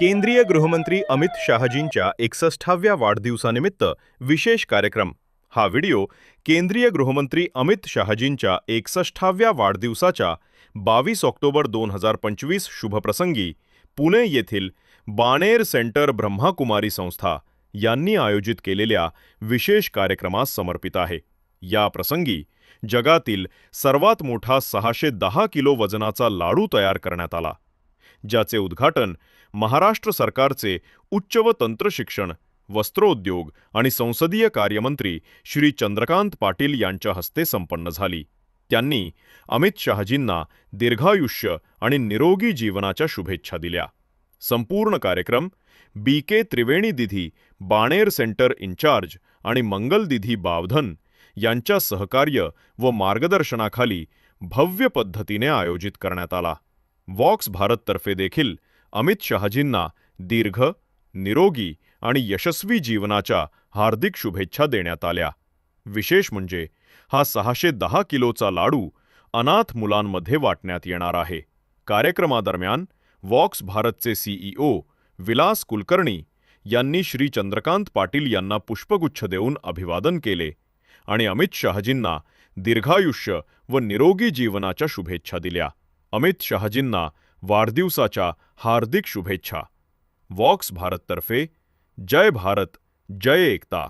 केंद्रीय गृहमंत्री अमित शहाजींच्या एकसष्टाव्या वाढदिवसानिमित्त विशेष कार्यक्रम. हा व्हिडिओ केंद्रीय गृहमंत्री अमित शहाजींच्या एकसष्टाव्या वाढदिवसाच्या बावीस ऑक्टोबर दोन हजार पंचवीस शुभप्रसंगी पुणे येथील बाणेर सेंटर ब्रह्माकुमारी संस्था यांनी आयोजित केलेल्या विशेष कार्यक्रमास समर्पित आहे. या प्रसंगी जगातील सर्वात मोठा सहाशे दहा किलो वजनाचा लाडू तयार करण्यात आला. ज्याचे उद्घाटन महाराष्ट्र सरकारचे उच्च व तंत्रशिक्षण वस्त्रोद्योग आणि संसदीय कार्यमंत्री श्री चंद्रकांत पाटील यांच्या हस्ते संपन्न झाली. त्यांनी अमित शहाजींना दीर्घायुष्य आणि निरोगी जीवनाच्या शुभेच्छा दिल्या. संपूर्ण कार्यक्रम B K Triveni didi Baner center incharge आणि मंगल दिधी बावधन यांच्या सहकार्य व मार्गदर्शनाखाली भव्य पद्धतीने आयोजित करण्यात आला. वॉक्स भारततर्फे देखील अमित शहाजींना दीर्घ निरोगी आणि यशस्वी जीवनाच्या हार्दिक शुभेच्छा देण्यात आल्या. विशेष म्हणजे हा सहाशे दहा किलोचा लाडू अनाथ मुलांमध्ये वाटण्यात येणार आहे. कार्यक्रमादरम्यान वॉक्स भारतचे सीईओ विलास कुलकर्णी यांनी श्री चंद्रकांत पाटील यांना पुष्पगुच्छ देऊन अभिवादन केले आणि अमित शहाजींना दीर्घायुष्य व निरोगी जीवनाच्या शुभेच्छा दिल्या. अमित शहाजींना वाढदिवसाच्या हार्दिक शुभेच्छा. वॉक्स भारततर्फे. जय भारत जय एकता.